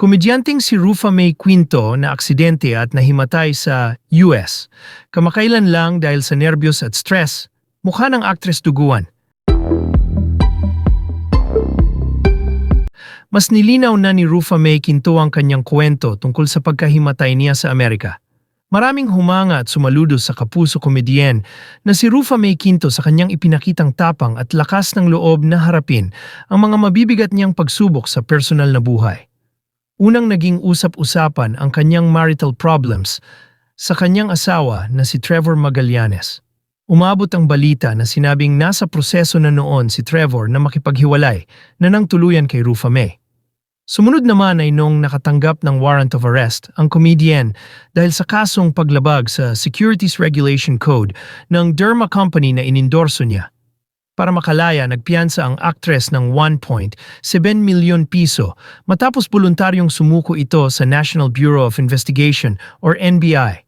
Komedyanteng si Rufa May Quinto na aksidente at nahimatay sa US. Kamakailan lang dahil sa nervyos at stress, mukha ng aktres duguan. Mas nilinaw na ni Rufa May Quinto ang kanyang kwento tungkol sa pagkahimatay niya sa Amerika. Maraming humanga at sumaludo sa kapuso komedyen na si Rufa May Quinto sa kanyang ipinakitang tapang at lakas ng loob na harapin ang mga mabibigat niyang pagsubok sa personal na buhay. Unang naging usap-usapan ang kanyang marital problems sa kanyang asawa na si Trevor Magallanes. Umabot ang balita na sinabing nasa proseso na noon si Trevor na makipaghiwalay na nang tuluyan kay Rufa May. Sumunod naman ay nung nakatanggap ng warrant of arrest ang comedian dahil sa kasong paglabag sa Securities Regulation Code ng Derma Company na inindorso niya. Para makalaya, nagpiyansa ang actress ng 1.7 milyon piso matapos voluntaryong sumuko ito sa National Bureau of Investigation or NBI.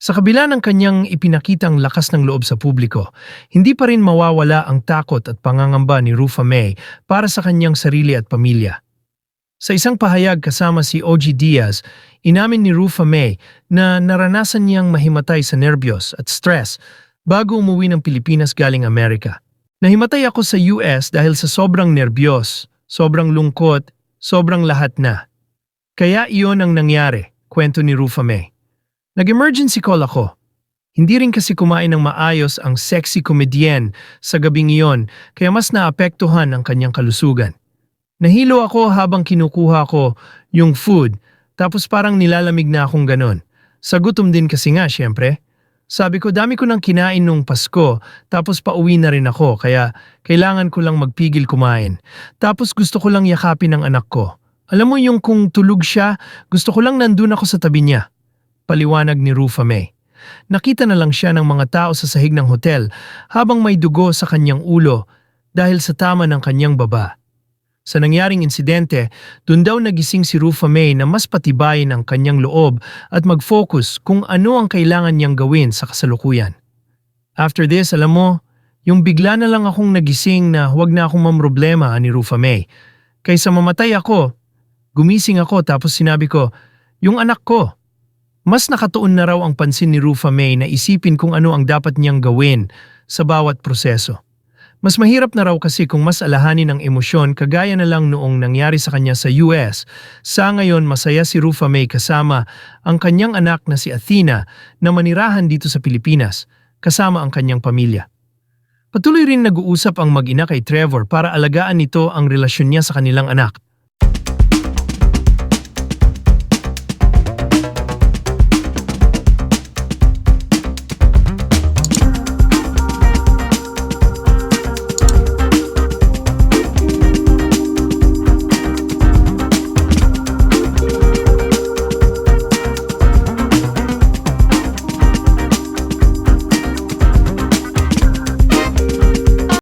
Sa kabila ng kanyang ipinakitang lakas ng loob sa publiko, hindi pa rin mawawala ang takot at pangangamba ni Rufa May para sa kanyang sarili at pamilya. Sa isang pahayag kasama si OG Diaz, inamin ni Rufa May na naranasan niyang mahimatay sa nervyos at stress bago umuwi ng Pilipinas galing Amerika. Nahimatay ako sa US dahil sa sobrang nerbyos, sobrang lungkot, sobrang lahat na. Kaya iyon ang nangyari, kwento ni Rufa May. Nag-emergency call ako. Hindi rin kasi kumain ng maayos ang sexy comedian sa gabing iyon kaya mas naapektuhan ang kanyang kalusugan. Nahilo ako habang kinukuha ko yung food tapos parang nilalamig na akong ganon. Sa gutom din kasi nga syempre. Sabi ko dami ko nang kinain nung Pasko tapos pauwi na rin ako kaya kailangan ko lang magpigil kumain. Tapos gusto ko lang yakapin ang anak ko. Alam mo yung kung tulog siya, gusto ko lang nandun ako sa tabi niya. Paliwanag ni Rufa May. Nakita na lang siya ng mga tao sa sahig ng hotel habang may dugo sa kanyang ulo dahil sa tama ng kanyang baba. Sa nangyaring insidente, dun daw nagising si Rufa May na mas patibayin ang kanyang loob at mag-focus kung ano ang kailangan niyang gawin sa kasalukuyan. After this, alam mo, yung bigla na lang akong nagising na huwag na akong mamroblema ni Rufa May. Kaysa mamatay ako, gumising ako tapos sinabi ko, yung anak ko. Mas nakatuon na raw ang pansin ni Rufa May na isipin kung ano ang dapat niyang gawin sa bawat proseso. Mas mahirap na raw kasi kung mas alahanin ang emosyon kagaya na lang noong nangyari sa kanya sa US. Sa ngayon masaya si Rufa May kasama ang kanyang anak na si Athena na manirahan dito sa Pilipinas kasama ang kanyang pamilya. Patuloy rin nag-uusap ang mag-ina kay Trevor para alagaan nito ang relasyon niya sa kanilang anak.